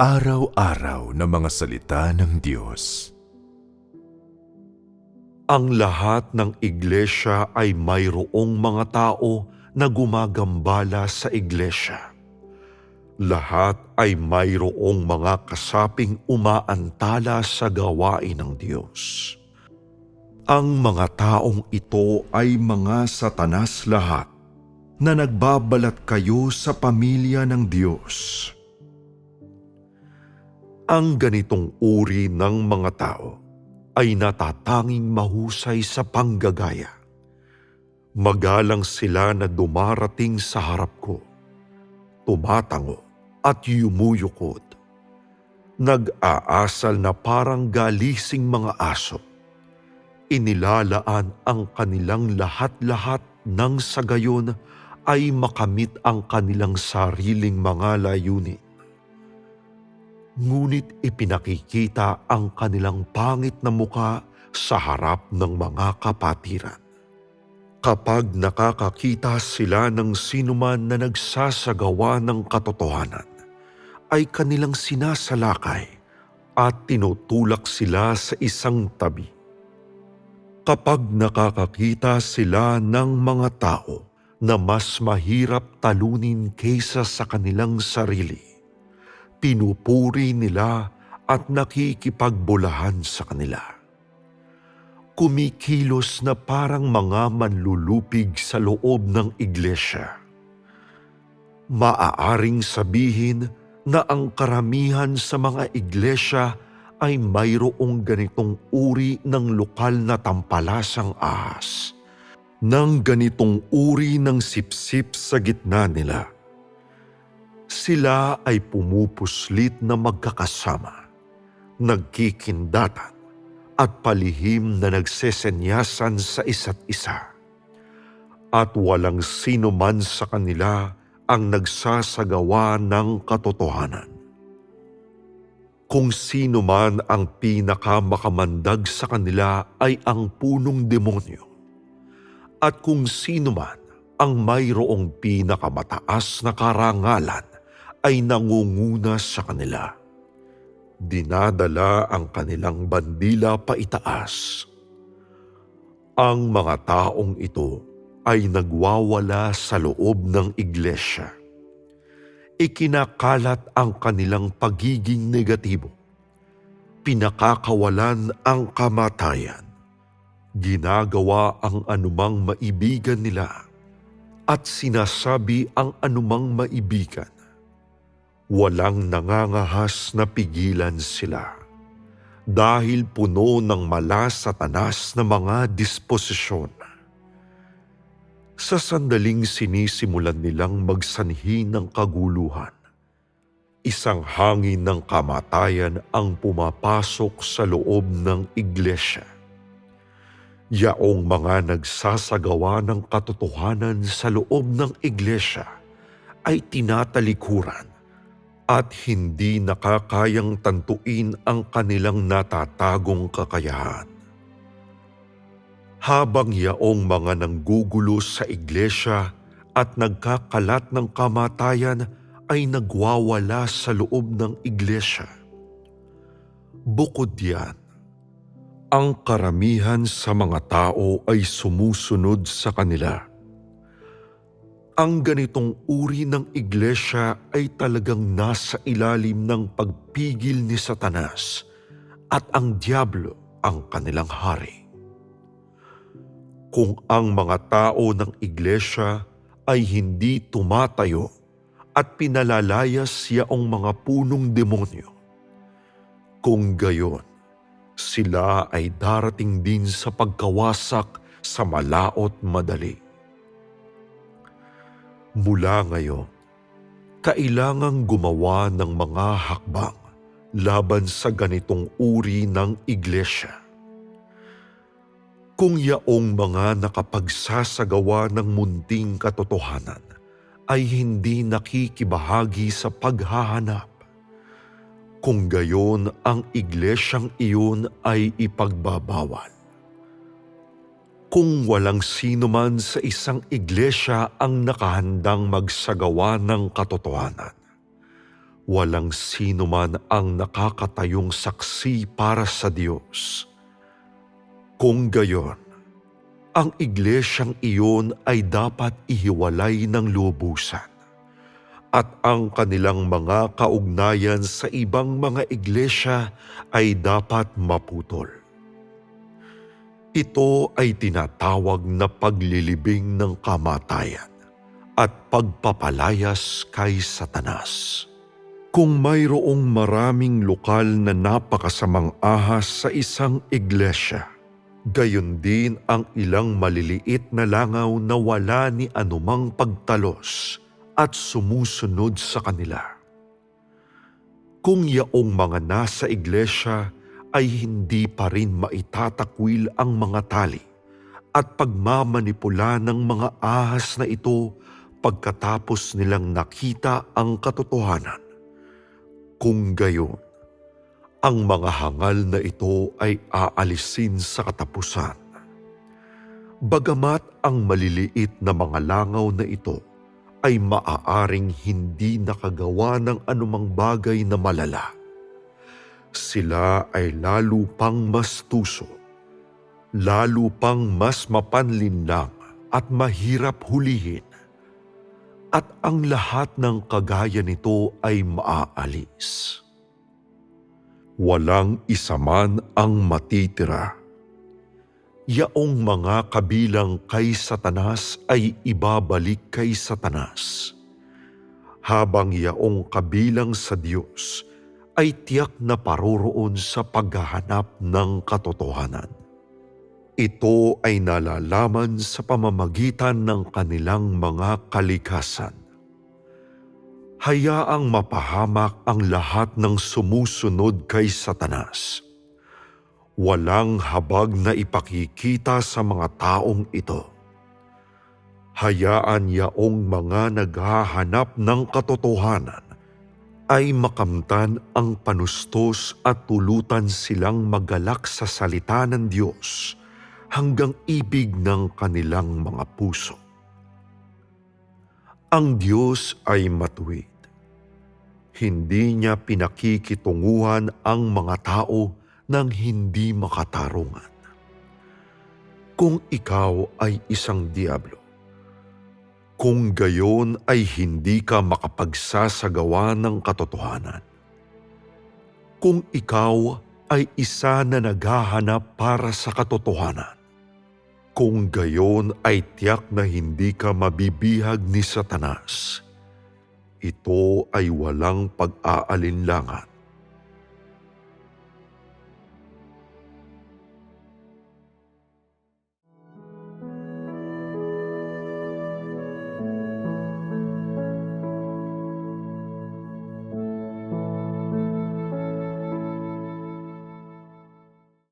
Araw-araw na mga salita ng Diyos. Ang lahat ng iglesia ay mayroong mga tao na gumagambala sa iglesia. Lahat ay mayroong mga kasaping umaantala sa gawain ng Diyos. Ang mga taong ito ay mga satanas lahat na nagbabalat kayo sa pamilya ng Diyos. Ang ganitong uri ng mga tao ay natatanging mahusay sa panggagaya. Magalang sila na dumarating sa harap ko, tumatango at yumuyukod. Nag-aasal na parang galising mga aso. Inilalaan ang kanilang lahat-lahat nang sa gayon ay makamit ang kanilang sariling mga layunin ngunit ipinakikita ang kanilang pangit na muka sa harap ng mga kapatiran. Kapag nakakakita sila ng sinuman na nagsasagawa ng katotohanan, ay kanilang sinasalakay at tinutulak sila sa isang tabi. Kapag nakakakita sila ng mga tao na mas mahirap talunin kaysa sa kanilang sarili, pinupuri nila at nakikipagbulahan sa kanila. Kumikilos na parang mga manlulupig sa loob ng iglesia. Maaaring sabihin na ang karamihan sa mga iglesia ay mayroong ganitong uri ng lokal na tampalasang ahas, ng ganitong uri ng sipsip sa gitna nila sila ay pumupuslit na magkakasama, nagkikindatan at palihim na nagsesenyasan sa isa't isa. At walang sino man sa kanila ang nagsasagawa ng katotohanan. Kung sino man ang pinakamakamandag sa kanila ay ang punong demonyo. At kung sino man ang mayroong pinakamataas na karangalan ay nangunguna sa kanila. Dinadala ang kanilang bandila paitaas. Ang mga taong ito ay nagwawala sa loob ng iglesia. Ikinakalat ang kanilang pagiging negatibo. Pinakakawalan ang kamatayan. Ginagawa ang anumang maibigan nila at sinasabi ang anumang maibigan walang nangangahas na pigilan sila dahil puno ng malasatanas na mga disposisyon. Sa sandaling sinisimulan nilang magsanhi ng kaguluhan, isang hangin ng kamatayan ang pumapasok sa loob ng iglesia. Yaong mga nagsasagawa ng katotohanan sa loob ng iglesia ay tinatalikuran at hindi nakakayang tantuin ang kanilang natatagong kakayahan. Habang yaong mga nanggugulo sa iglesia at nagkakalat ng kamatayan ay nagwawala sa loob ng iglesia. Bukod yan, ang karamihan sa mga tao ay sumusunod sa kanila ang ganitong uri ng iglesia ay talagang nasa ilalim ng pagpigil ni Satanas at ang Diablo ang kanilang hari. Kung ang mga tao ng iglesia ay hindi tumatayo at pinalalayas siyaong mga punong demonyo, kung gayon, sila ay darating din sa pagkawasak sa malaot madali Mula ngayon, kailangang gumawa ng mga hakbang laban sa ganitong uri ng iglesia. Kung yaong mga nakapagsasagawa ng munting katotohanan ay hindi nakikibahagi sa paghahanap, kung gayon ang iglesyang iyon ay ipagbabawal kung walang sino man sa isang iglesia ang nakahandang magsagawa ng katotohanan. Walang sino man ang nakakatayong saksi para sa Diyos. Kung gayon, ang iglesyang iyon ay dapat ihiwalay ng lubusan at ang kanilang mga kaugnayan sa ibang mga iglesia ay dapat maputol. Ito ay tinatawag na paglilibing ng kamatayan at pagpapalayas kay Satanas. Kung mayroong maraming lokal na napakasamang ahas sa isang iglesia, gayon din ang ilang maliliit na langaw na wala ni anumang pagtalos at sumusunod sa kanila. Kung yaong mga nasa iglesia ay hindi pa rin maitatakwil ang mga tali at pagmamanipula ng mga ahas na ito pagkatapos nilang nakita ang katotohanan. Kung gayon, ang mga hangal na ito ay aalisin sa katapusan. Bagamat ang maliliit na mga langaw na ito ay maaaring hindi nakagawa ng anumang bagay na malala. Sila ay lalo pang mas tuso, lalo pang mas mapanlinlang at mahirap hulihin. At ang lahat ng kagaya nito ay maaalis. Walang isa man ang matitira. Yaong mga kabilang kay Satanas ay ibabalik kay Satanas. Habang yaong kabilang sa Diyos ay tiyak na paroroon sa paghahanap ng katotohanan. Ito ay nalalaman sa pamamagitan ng kanilang mga kalikasan. Hayaang mapahamak ang lahat ng sumusunod kay Satanas. Walang habag na ipakikita sa mga taong ito. Hayaan yaong mga naghahanap ng katotohanan ay makamtan ang panustos at tulutan silang magalak sa salita ng Diyos hanggang ibig ng kanilang mga puso. Ang Diyos ay matuwid. Hindi niya pinakikitunguhan ang mga tao ng hindi makatarungan. Kung ikaw ay isang diablo, kung gayon ay hindi ka makapagsasagawa ng katotohanan. Kung ikaw ay isa na naghahanap para sa katotohanan, kung gayon ay tiyak na hindi ka mabibihag ni Satanas, ito ay walang pag-aalinlangan